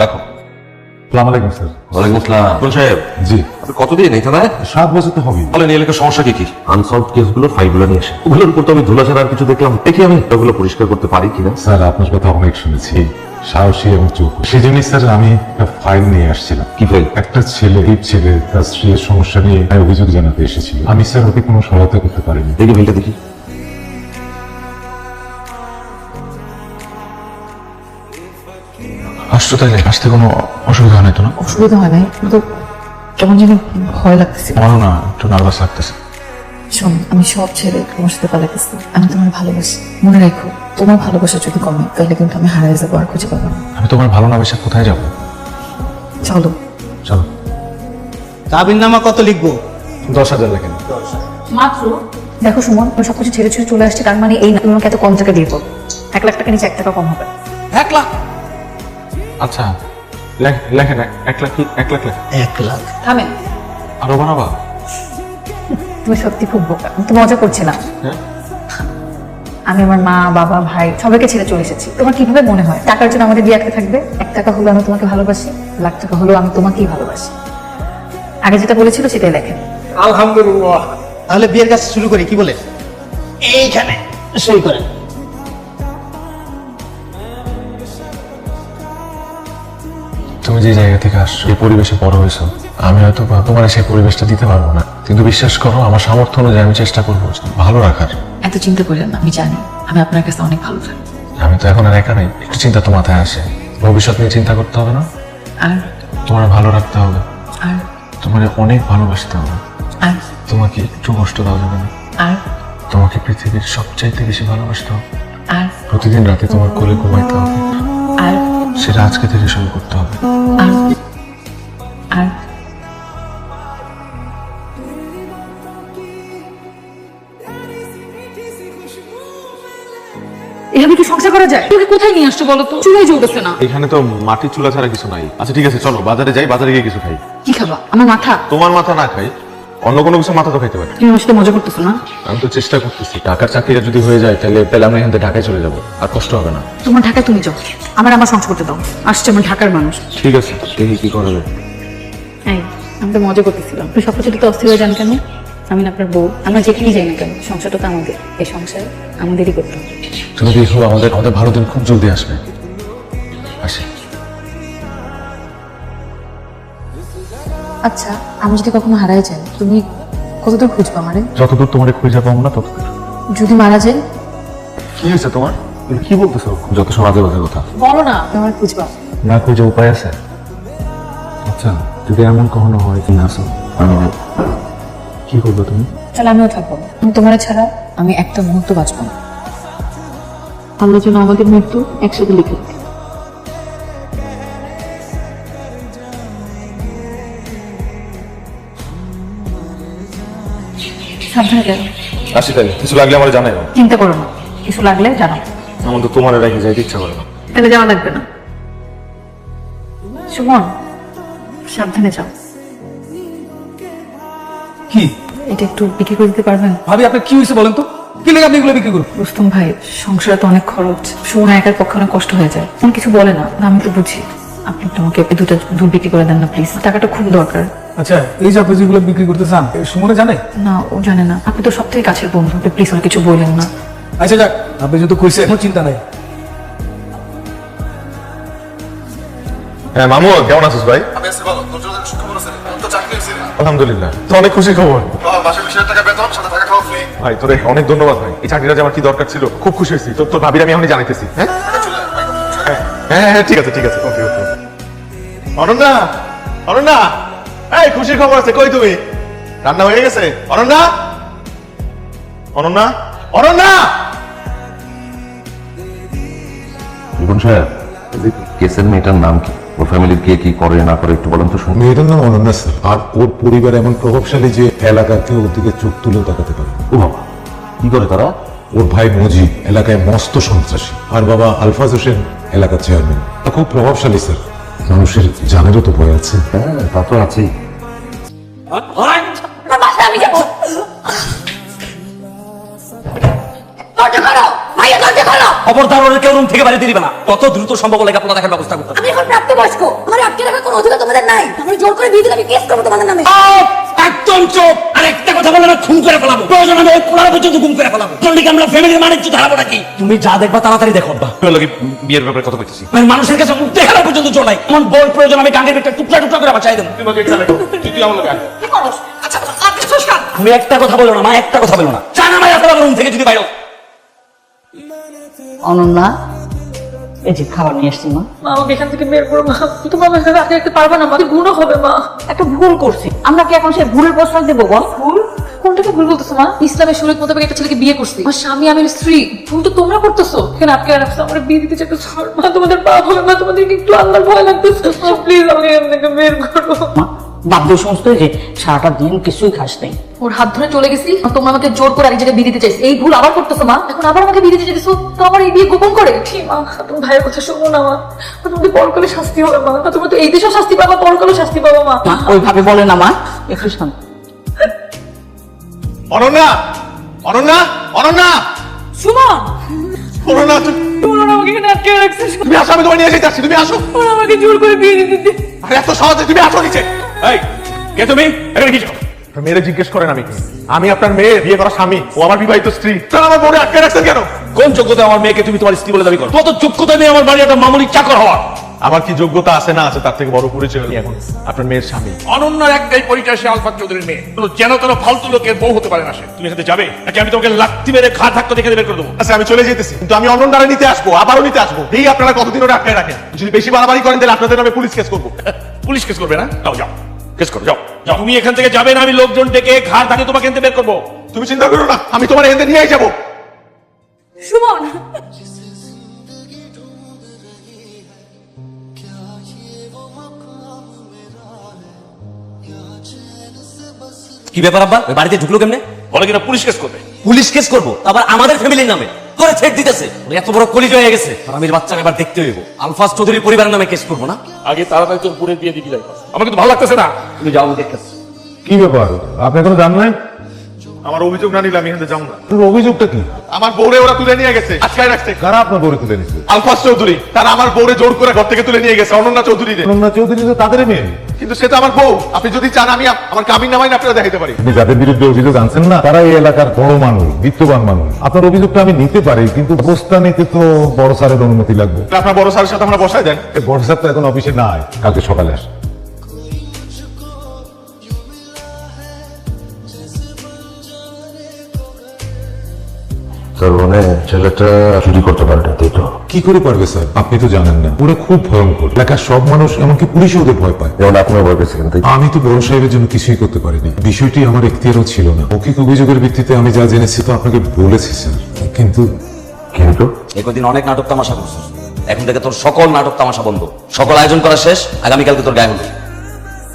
রাখো। সালাম আলাইকুম স্যার। ওয়ালাইকুম আসসালাম। কোন সাহেব জি। আপনি কতদিন এই থানায়? সাত বছর তো হবেই। বলেন এলাকার সমস্যা কি কি? আনসলভ কেসগুলো ফাইলগুলো নিয়ে এসে ওগুলোর উপর তো আমি ধুলা ছাড়া আর কিছু দেখলাম। দেখি আমি ওগুলো পরিষ্কার করতে পারি কিনা? স্যার আপনার কথা অনেক শুনেছি। সাহসী এবং চোখ সেই জন্যই স্যার আমি একটা ফাইল নিয়ে আসছিলাম। কি ফাইল একটা ছেলে এই ছেলে তার স্ত্রীর সমস্যা নিয়ে অভিযোগ জানাতে এসেছিল। আমি স্যার ওকে কোনো সহায়তা করতে পারিনি। দেখি ফাইলটা দেখি। আসতো তাইলে? আসতে কোনো অসুবিধা হয় না তো না? অসুবিধা হয় নাই কিন্তু কেমন যেন ভয় লাগতেছে। আমারও না একটু নার্ভাস লাগতেছে। শোন আমি সব ছেড়ে তোমার সাথে পালাতেছি আমি তোমার ভালোবাসি। মনে রাখো তোমার ভালোবাসা যদি কমে তাহলে কিন্তু আমি হারিয়ে যাব আর খুঁজে পাবো না। আমি তোমার ভালো না বেশে কোথায় যাব? চলো। চলো। কাবির নামা কত লিখব? দশ হাজার লেখেন। মাত্র? দেখো সুমন আমি সবকিছু ছেড়ে ছেড়ে চলে আসছি তার মানে এই না তুমি আমাকে এত কম টাকা দিয়ে দেবো এক লাখ টাকা নিচে এক টাকা কম হবে। এক লাখ? আচ্ছা লেখ- লেখেন এক- লাখ এক লাখ লেখ? এক লাখ। থামেন। আরও বানাবা তুমি সত্যি খুব বোকা আমি তো মজা করছিলাম হ্যাঁ? আমি আমার মা বাবা ভাই সবাইকে ছেড়ে চলে এসেছি। তোমার কীভাবে মনে হয়? টাকার জন্য আমাদের বিয়ে থাকবে? এক টাকা হলো আমি তোমাকে ভালোবাসি লাখ টাকা হলো আমি তোমাকেই ভালোবাসি। আগে যেটা বলেছিল সেটাই লেখেন। আলহামদুলিল্লাহ। তাহলে বিয়ের কাজ শুরু করি কি বলে? এইখানে সই করেন। তুমি যে জায়গা থেকে আসছো এই পরিবেশে বড় হয়েছো আমি হয়তো বা তোমার সেই পরিবেশটা দিতে পারব না। কিন্তু বিশ্বাস করো আমার সামর্থ্য অনুযায়ী আমি চেষ্টা করব ভালো রাখার। এত চিন্তা করেন না আমি জানি আমি আপনার কাছে অনেক ভালো থাকি আমি তো এখন আর একা নেই একটু চিন্তা তো মাথায় আসে। ভবিষ্যৎ নিয়ে চিন্তা করতে হবে না? আর? তোমার ভালো রাখতে হবে। আর? তোমার অনেক ভালোবাসতে হবে। আর? তোমাকে একটু কষ্ট দেওয়া যাবে না। আর? তোমাকে পৃথিবীর সবচাইতে বেশি ভালোবাসতে হবে। আর? প্রতিদিন রাতে তোমার কোলে ঘুমাইতে হবে। আর? সেটা আজকে থেকে শুরু করতে হবে। আর আর এভাবে কি সংসার করা যায়? তোকে কোথায় নিয়ে আসছো বলো তো? চুলাই জ্বলতেছে না। এখানে তো মাটির চুলা ছাড়া কিছু নাই। আচ্ছা ঠিক আছে চলো বাজারে যাই বাজারে গিয়ে কিছু খাই। কি খাবা? আমার মাথা। তোমার মাথা না খাই। অন্য কোনো কিছু মাথা তো খাইতে পারে। তুমি আমার সাথে মজা করতেছো না? আমি তো চেষ্টা করতেছি। টাকার চাকরিটা যদি হয়ে যায় তাহলে তাহলে আমরা এখান থেকে ঢাকায় চলে যাব। আর কষ্ট হবে না। তোমার ঢাকায় তুমি যাও। আমার আমার সংসার করতে দাও। আসছে আমার ঢাকার মানুষ। ঠিক আছে দেখি কি করা যায়। এই আমি তো মজা করতেছিলাম। আপনি সব তো অস্থির হয়ে যান কেন? আমি না আপনার বউ। আমরা যেখানেই যাই না কেন সংসারটা তো আমাদের। এই সংসার আমাদেরই করতে হবে। তুমি দেখো আমাদের আমাদের ভালো দিন খুব জলদি আসবে। আসি। আচ্ছা আমি যদি কখনো হারাই যাই তুমি কতদূর খুঁজবো আমারে? যতদূর তোমার খুঁজে পাবো না ততদূর। যদি মারা যাই? কি হয়েছে তোমার? তুমি কি বলতেছো? যত সব আজে বাজে কথা। বলো না তুমি আমার খুঁজবা। না খুঁজে উপায় আছে? আচ্ছা যদি এমন কখনো হয় তুমি আসো। আমি কি করব তুমি? তাহলে আমিও থাকব। তোমার ছাড়া আমি একটা মুহূর্ত বাঁচবো না। আমরা যেন আমাদের মৃত্যু একসাথে লিখে সাবধানে যাও। আসি তাহলে কিছু লাগলে আমার জানাই চিন্তা করো না কিছু লাগলে জানাও। আমার তো তোমার রেখে যাইতে ইচ্ছা করে না। তাহলে যাওয়া লাগবে না। সুমন সাবধানে যাও। কি? এটা একটু বিক্রি করে দিতে পারবেন? ভাবি আপনার কি হয়েছে বলেন তো? কি লেগে আপনি এগুলো বিক্রি করুন? রুস্তম ভাই সংসারে তো অনেক খরচ। সুমন একার পক্ষে অনেক কষ্ট হয়ে যায়। কিছু বলে না না, আমি তো বুঝি। আপনি আমাকে দুটো দুধ বিক্রি করে দেন না প্লিজ টাকাটা খুব দরকার। আচ্ছা এই যে আপনি যেগুলো বিক্রি করতে চান সুমনে জানে? না ও জানে না। আপনি তো সব থেকে কাছের বন্ধু প্লিজ আর কিছু বললেন না। আচ্ছা যাক আপনি যেহেতু কইছে কোনো চিন্তা নাই। হ্যাঁ মামু কেমন আছিস ভাই? আলহামদুলিল্লাহ তো অনেক খুশি খবর। ভাই তোরে অনেক ধন্যবাদ ভাই। এই চাকরিটা যে আমার কি দরকার ছিল খুব খুশি হয়েছি। তোর তোর ভাবির আমি এখনই জানাইতেছি হ্যাঁ? হ্যাঁ, হ্যাঁ হ্যাঁ ঠিক আছে ঠিক আছে। ওকে ওকে অনন্যা অনন্যা এই খুশির খবর আছে কই তুমি? রান্না হয়ে গেছে? অনন্যা অনন্যা? অনন্যা রিপন সাহেব কেসের মেয়েটার নাম কি? ওর ফ্যামিলির কে কি করে না করে একটু বলেন তো শুনি মেয়েটার নাম অনন্যা স্যার। আর ওর পরিবার এমন প্রভাবশালী যে এলাকার কেউ ওর দিকে চোখ তুলেও তাকাতে পারে। ও বাবা কি করে তারা? ওর ভাই মজিব এলাকায় মস্ত সন্ত্রাসী। আর বাবা আলফাজ হোসেন এলাকার চেয়ারম্যান খুব প্রভাবশালী স্যার। মানুষের জানেরও তো ভয় আছে। হ্যাঁ তা তো আছেই। খবরদার ওরা কেউ রুম থেকে বাইরে দিবে না কত দ্রুত সম্ভব দেখার ব্যবস্থা করতে। আমি এখন প্রাপ্তবয়স্ক। আমার আটকে রাখার কোনো অধিকার তোমাদের নাই। জোর করে দিয়ে দিলে আমি কেস করব তোমাদের নামে। চুপ। আর একটা কথা বলে না খুন করে ফেলাবো। প্রয়োজন আমি ওই পোলার পর্যন্ত খুন করে ফেলাবো। চন্ডিকে আমরা ফ্যামিলির মানে কিছু ধারাবো নাকি? তুমি যা দেখবা তাড়াতাড়ি দেখো বা বিয়ের ব্যাপারে কথা বলতেছি? আমি মানুষের কাছে মুখ দেখানো পর্যন্ত চলাই এমন বল প্রয়োজন আমি গাঙ্গের একটা টুকরা টুকরা করে বাঁচাই দেবো। তুই আমার কি করো আচ্ছা তুমি একটা কথা বলো না মা একটা কথা বলো না। জানা আপনার রুম থেকে যদি বাইরো অনন্যা এই যে খাবার নিয়ে এসছি মা। মা আমাকে এখান থেকে বের করো মা। তুমি সাথে রাখতে রাখতে পারবে না মা। গুণও হবে মা। একটা ভুল করছি। আমরা কি এখন সেই ভুলের প্রশ্রয় দেবো বল? ভুল? কোনটাকে ভুল বলতেছো মা? ইসলামের শরীর মোতাবেক একটা ছেলেকে বিয়ে করছি। আমার স্বামী আমি স্ত্রী। ভুল তো তোমরা করতেছো। এখানে আটকে রাখছো আমার বিয়ে দিতে চাইতে মা। তোমাদের পাপ হবে মা। তোমাদের একটু আল্লাহর ভয় লাগতেছে। প্লিজ আমাকে এখান থেকে বের করো। মা বাধ্য সমস্ত যে সারাটা দিন কিছুই খাস নেই। ওর হাত ধরে চলে গেছি তোমরা আমাকে জোর করে আরেক জায়গায় বিয়ে দিতে চাইছো এই ভুল আবার করতেছো মা? এখন আবার আমাকে বিয়ে দিতে চাইছো তো আমার এই বিয়ে গোপন করে? ঠিক মা তুমি ভাইয়ের কথা শুনো না মা। তোমাদের পরকালে শাস্তি হবে মা। তোমরা তো এই দেশেও শাস্তি পাবা পরকালেও শাস্তি পাবা মা। ওইভাবে বলে না মা। একটু শান্ত অনন্যা অনন্যা অনন্যা। সুমন! অনন্যা তুমি- আমাকে এখানে আটকে রাখছে তুমি আসো আমি তোমার নিয়ে যেতে আসছি তুমি আসো। ওরা আমাকে জোর করে বিয়ে দিতে আরে এত সহজে তুমি আসো নিচে। এই কে তুমি? এখানে কি মেয়েরে জিজ্ঞেস করেন আমি আমি আপনার মেয়ে বিয়ে করা স্বামী ও আমার বিবাহিত স্ত্রী। তাহলে আমার বোনে আটকে রাখছেন কেন? কোন যোগ্যতা আমার মেয়েকে তুমি তোমার স্ত্রী বলে দাবি করো? কত যোগ্যতা নেই আমার বাড়ি একটা মামুলি চাকর হওয়ার। আমার কি যোগ্যতা আছে না আছে তার থেকে বড় পরিচয় এখন। আপনার মেয়ের স্বামী। অনন্যার একটাই পরিচয় সে আলফাত চৌধুরীর মেয়ে। কোনো যেন তেন ফালতু লোকের বউ হতে পারে না সে। তুমি এখানে যাবে? নাকি আমি তোমাকে লাত্তি মেরে ঘা ধাক্কা দেখে বের করে দেবো? আচ্ছা আমি চলে যেতেছি। কিন্তু আমি অনন্যারে নিতে আসব আবারও নিতে আসব। এই আপনারা কতদিন ওটা আটকে রাখেন? যদি বেশি বাড়াবাড়ি করেন তাহলে আপনাদের নামে পুলিশ কেস করব। পুলিশ কেস করবে না? যাও যাও কেস করো যাও যাও। তুমি এখান থেকে যাবে না আমি লোকজন ডেকে ঘাড় ধাক্কে তোমাকে থেকে বের করব। তুমি চিন্তা করো না আমি তোমার এখান থেকে নিয়েই যাব। সুমন। কি ব্যাপার আব্বা? ওই বাড়িতে ঢুকলো কেমনে? বলে কিনা পুলিশ কেস করবে? পুলিশ কেস করব? আবার আমাদের ফ্যামিলির নামে? করে ছেড় দিতেছে। ওর এত বড় কলিজ হয়ে গেছে। আর আমি বাচ্চাকে এবার দেখতে হইব। আলফাজ চৌধুরী পরিবারের নামে কেস করব না? আগে তাড়াতাড়ি তোর বোনের বিয়ে দিবি যাই। আমার কিন্তু ভালো লাগতেছে না। তুমি যাও দেখতেছি। কি ব্যাপার? আপনি এখনও জানলেন আমার অভিযোগ না নিলে আমি এখান যাব না। আপনার অভিযোগটা কি? আমার বউরে ওরা তুলে নিয়ে গেছে। আজকাই রাখছে। কারা আপনার গড়ে তুলে নিয়েছে আলফাস চৌধুরী তারা আমার বউরে জোর করে ঘর থেকে তুলে নিয়ে গেছে অনন্যা চৌধুরী অনন্যা চৌধুরী তো তাদের মেয়ে। কিন্তু সেটা আমার বউ। আপনি যদি চান আমি আমার কামিন নামাই আপনারা দেখাইতে পারি। আপনি যাদের বিরুদ্ধে অভিযোগ আনছেন না তারা এই এলাকার বড় মানুষ বিত্তবান মানুষ। আপনার অভিযোগটা আমি নিতে পারি কিন্তু অবস্থা নিতে তো বড় স্যারের অনুমতি লাগবে। আপনার বড় স্যারের সাথে আমরা বসাই দেন। বড় স্যার তো এখন অফিসে নাই কালকে সকালে আসে তার মানে ছেলেটা চুরি করতে পারে না তাই তো? কি করে পারবে স্যার? আপনি তো জানেন না। ওরা খুব ভয়ঙ্কর। এলাকার সব মানুষ এমনকি পুলিশও ওদের ভয় পায়। যেমন আপনার ভয় পেয়েছিলেন তাই আমি তো বড় সাহেবের জন্য কিছুই করতে পারিনি। বিষয়টি আমার এখতিয়ারও ছিল না। মৌখিক অভিযোগের ভিত্তিতে আমি যা জেনেছি তো আপনাকে বলেছি স্যার। কিন্তু কিন্তু? একদিন অনেক নাটক তামাশা করছিস এখন থেকে তোর সকল নাটক তামাশা বন্ধ। সকল আয়োজন করা শেষ আগামীকালকে তোর গায়ে হলুদ।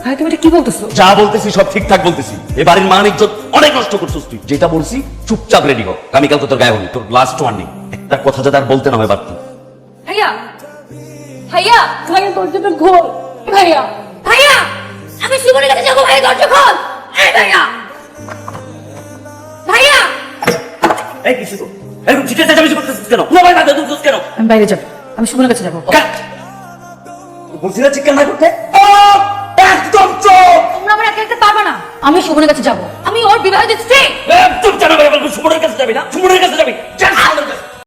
ভাই তুমি এটা কি বলতেছো? যা বলতেছি সব ঠিকঠাক বলতেছি। এ বাড়ির মান ইজ্জত অনেক নষ্ট করছিস তুই। যেটা বলছি চুপচাপ রেডি আগামীকালকে তোর গায়ে তোর লাস্ট ওয়ার্নিং একটা কথা যাতে আর বলতে না হয় বাড়তি। ভাইয়া! ভাইয়া! ভাইয়া দরজাটা খোল। ভাইয়া! ভাইয়া! আমি সুমনের কাছে যাব ভাই দরজা খোল। এই ভাইয়া! ভাইয়া! এই কিছু তো এরকম চিঠি চেঁচামেচি করতেছিস কেন? হাতে দুধ কেন? আমি বাইরে যাব। আমি সুমনের কাছে যাব। কাট বলছি না চিকেন না করতে? একদম তোমরা আমার একা পারবে না। আমি সুমনের কাছে যাব। আমি ওর বিবাহিত স্ত্রী জানা সুমনের কাছে যাবি না? সুমনের কাছে যাবি? যা সুমনের কাছে।